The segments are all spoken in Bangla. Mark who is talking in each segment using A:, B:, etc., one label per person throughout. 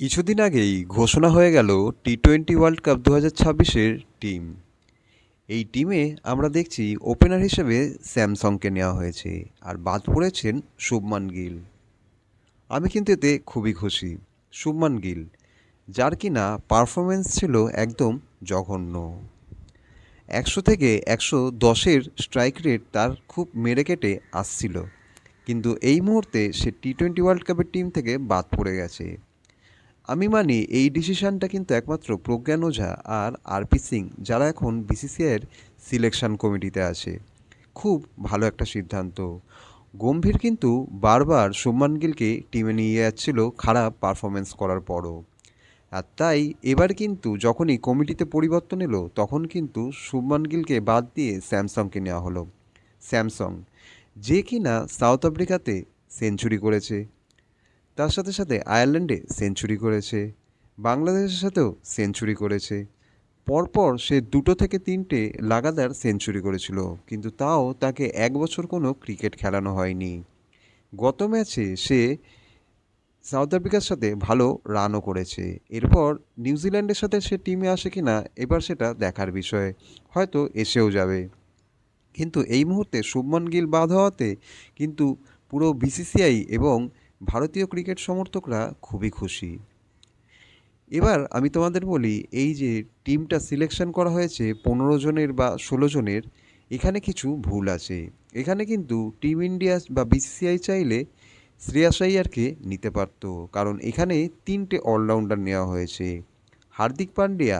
A: কিছুদিন আগেই ঘোষণা হয়ে গেল টি টোয়েন্টি ওয়ার্ল্ড কাপ দু হাজার ছাব্বিশের টিম। এই টিমে আমরা দেখছি ওপেনার হিসেবে স্যামসংকে নেওয়া হয়েছে আর বাদ পড়েছেন শুভমান গিল। আমি কিন্তু এতে খুবই খুশি, শুভমান গিল, যার কিনা পারফরমেন্স ছিল একদম জঘন্য। একশো থেকে একশো দশের স্ট্রাইক রেট তার খুব মেরে কেটে আসছিল, কিন্তু এই মুহূর্তে সে টি টোয়েন্টি ওয়ার্ল্ড কাপের টিম থেকে বাদ পড়ে গেছে। আমি মানি এই ডিসিশনটা কিন্তু একমাত্র প্রজ্ঞান ওঝা আর আরপি সিং, যারা এখন বিসিসিআইয়ের সিলেকশন কমিটিতে আছে। খুব ভালো একটা সিদ্ধান্ত। গম্ভীর কিন্তু বারবার শুভমান গিলকে টিমে নিয়ে যাচ্ছিল খারাপ পারফরমেন্স করার পরও। আর তাই এবার কিন্তু যখনই কমিটিতে পরিবর্তন এলো, তখন কিন্তু শুভমান গিলকে বাদ দিয়ে স্যামসংকে নেওয়া হলো। স্যামসং, যে কিনা সাউথ আফ্রিকাতে সেঞ্চুরি করেছে। তার সাথে সাথে আয়ারল্যান্ডে সেঞ্চুরি করেছে, বাংলাদেশের সাথেও সেঞ্চুরি করেছে। পরপর সে দুটো থেকে তিনটে লাগাতার সেঞ্চুরি করেছিল, কিন্তু তাও তাকে এক বছর কোনো ক্রিকেট খেলানো হয়নি। গত ম্যাচে সে সাউথ আফ্রিকার সাথে ভালো রানও করেছে। এরপর নিউজিল্যান্ডের সাথে সে টিমে আসে কি না এবার সেটা দেখার বিষয়। হয়তো এসেও যাবে। কিন্তু এই মুহূর্তে শুভমন গিল বাদ হওয়াতে কিন্তু পুরো বিসিসিআই এবং ভারতীয় ক্রিকেট সমর্থকরা খুবই খুশি। এবার আমি তোমাদের বলি, এই যে টিমটা সিলেকশন করা হয়েছে পনেরো জনের বা ষোলো জনের, এখানে কিছু ভুল আছে। এখানে কিন্তু টিম ইন্ডিয়া বা বিসিসিআই চাইলে শ্রেয়াস আইয়ারকে নিতে পারত, কারণ এখানে তিনটে অলরাউন্ডার নেওয়া হয়েছে। হার্দিক পান্ডিয়া,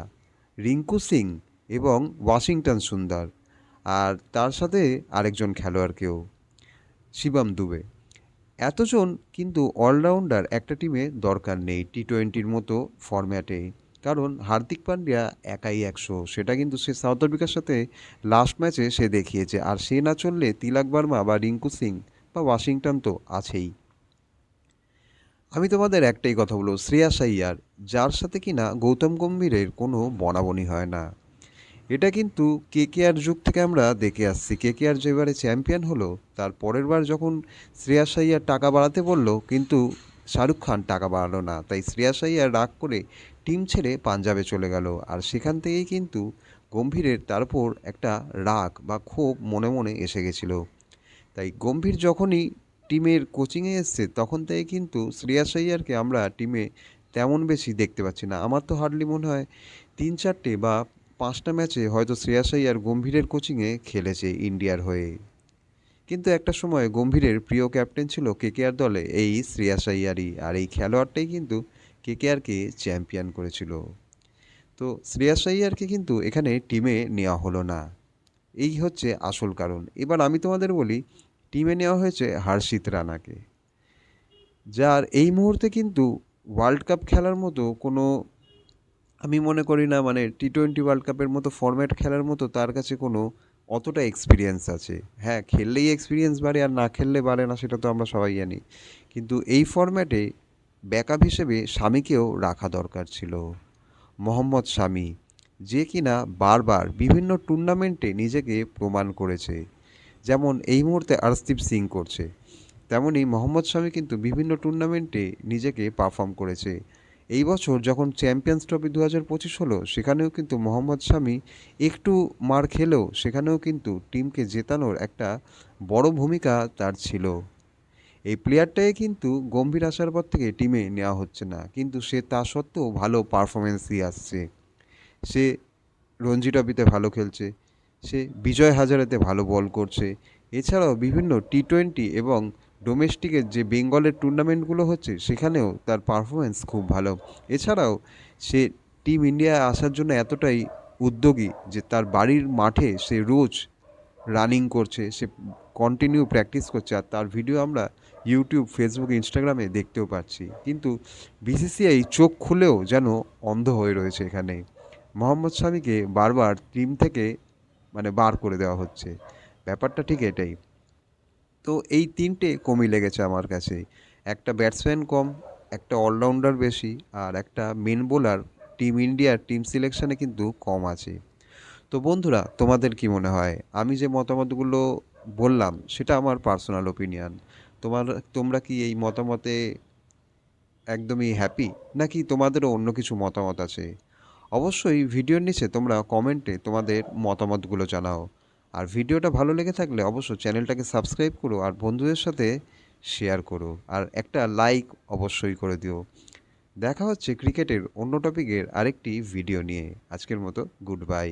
A: রিঙ্কু সিং এবং ওয়াশিংটন সুন্দর, আর তার সাথে আরেকজন খেলোয়াড়কেও, শিবম দুবে। এতজন কিন্তু অলরাউন্ডার একটা টিমে দরকার নেই টি টোয়েন্টির মতো ফরম্যাটে। কারণ হার্দিক পান্ডিয়া একাই একশো। সেটা কিন্তু সে সাউথ আফ্রিকার সাথে লাস্ট ম্যাচে সে দেখিয়েছে। আর সে না চললে তিলক বার্মা বা রিঙ্কু সিং বা ওয়াশিংটন তো আছেই। আমি তোমাদের একটাই কথা বলব শ্রেয়াস আইয়ার যার সাথে কিনা গৌতম গম্ভীরের কোনো বনাবনি হয় না। এটা কিন্তু কে কে আর যুগ থেকে আমরা দেখে আসছি। কে কে আর যেবারে চ্যাম্পিয়ন হলো, তার পরের বার যখন শ্রেয়াস আইয়ার টাকা বাড়াতে বলল, কিন্তু শাহরুখ খান টাকা বাড়ালো না। তাই শ্রেয়াস আইয়ার রাগ করে টিম ছেড়ে পাঞ্জাবে চলে গেল। আর সেখান থেকেই কিন্তু গম্ভীরের তার উপর একটা রাগ বা ক্ষোভ মনে মনে এসে গেছিল। তাই গম্ভীর যখনই টিমের কোচিংয়ে এসছে, তখন থেকে কিন্তু শ্রেয়াস আইয়ারকে আমরা টিমে তেমন বেশি দেখতে পাচ্ছি না। আমার তো হার্ডলি মনে হয় তিন চারটে বা পাঁচটা ম্যাচে হয়তো শ্রেয়াস আইয়ার গম্ভীরের কোচিংয়ে খেলেছে ইন্ডিয়ার হয়ে। কিন্তু একটা সময় গম্ভীরের প্রিয় ক্যাপ্টেন ছিল কেকেআর দলে এই শ্রেয়াস আইয়ারই আর এই খেলোয়াড়টাই কিন্তু কেকেআরকে চ্যাম্পিয়ন করেছিল। তো শ্রেয়াস আইয়ারকে কিন্তু এখানে টিমে নেওয়া হলো না। এই হচ্ছে আসল কারণ। এবার আমি তোমাদের বলি, টিমে নেওয়া হয়েছে হর্ষিত রানাকে, যার এই মুহূর্তে কিন্তু ওয়ার্ল্ড কাপ খেলার মতো কোনো আমি মনে করি না মানে টি টোয়েন্টি ওয়ার্ল্ড কাপের মতো ফরম্যাট খেলার মতো তার কাছে কোনো অতটা এক্সপিরিয়েন্স আছে। হ্যাঁ খেললেই এক্সপিরিয়েন্স বাড়ে আর না খেললে বাড়ে না, সেটা তো আমরা সবাই জানি। কিন্তু এই ফরম্যাটে ব্যাকআপ হিসেবে স্বামীকেও রাখা দরকার ছিল। মোহাম্মদ শামি যে কিনা বারবার বিভিন্ন টুর্নামেন্টে নিজেকে প্রমাণ করেছে। যেমন এই মুহূর্তে আরশদীপ সিং করছে তেমনই মোহাম্মদ শামি কিন্তু বিভিন্ন টুর্নামেন্টে নিজেকে পারফর্ম করেছে। এই বছর যখন চ্যাম্পিয়ন্স ট্রফি দু হাজার পঁচিশ হলো, সেখানেও কিন্তু মোহাম্মদ শামি একটু মার খেলেও সেখানেও কিন্তু টিমকে জেতানোর একটা বড় ভূমিকা তার ছিল। এই প্লেয়ারটাকে কিন্তু গম্ভীর আসার পর থেকে টিমে নেওয়া হচ্ছে না, কিন্তু সে তা সত্ত্বেও ভালো পারফরমেন্স দিয়ে আসছে। সে রঞ্জি ট্রফিতে ভালো খেলছে, সে বিজয় হাজারেতে ভালো বল করছে। এছাড়াও বিভিন্ন টি টোয়েন্টি এবং ডোমেস্টিকের যে বেঙ্গলের টুর্নামেন্টগুলো হচ্ছে, সেখানেও তার পারফরমেন্স খুব ভালো। এছাড়াও সে টিম ইন্ডিয়ায় আসার জন্য এতটাই উদ্যোগী যে তার বাড়ির মাঠে সে রোজ রানিং করছে, সে কন্টিনিউ প্র্যাকটিস করছে, আর তার ভিডিও আমরা ইউটিউব ফেসবুক ইনস্টাগ্রামে দেখতেও পাচ্ছি। কিন্তু বিসিসিআই চোখ খুলেও যেন অন্ধ হয়ে রয়েছে এখানে। মোহাম্মদ শামিকে বারবার টিম থেকে মানে বার করে দেওয়া হচ্ছে। ব্যাপারটা ঠিক এটাই। তো এই তিনটে কমই লেগেছে আমার কাছে একটা ব্যাটসম্যান কম, একটা অলরাউন্ডার বেশি আর একটা মেন বোলার টিম ইন্ডিয়ার টিম সিলেকশনে কিন্তু কম আছে। তো বন্ধুরা, তোমাদের কি মনে হয়? আমি যে মতামতগুলো বললাম, সেটা আমার পার্সোনাল ওপিনিয়ন তোমার, তোমরা কি এই মতামতে একদমই হ্যাপি নাকি তোমাদেরও অন্য কিছু মতামত আছে? অবশ্যই ভিডিওর নিচে তোমরা কমেন্টে তোমাদের মতামতগুলো জানাও। আর ভিডিওটা ভালো লেগে থাকলে অবশ্যই চ্যানেলটাকে সাবস্ক্রাইব করো আর বন্ধুদের সাথে শেয়ার করো আর একটা লাইক অবশ্যই করে দিও। দেখা হচ্ছে ক্রিকেটের অন্য টপিকের আরেকটি ভিডিও নিয়ে। আজকের মতো গুড বাই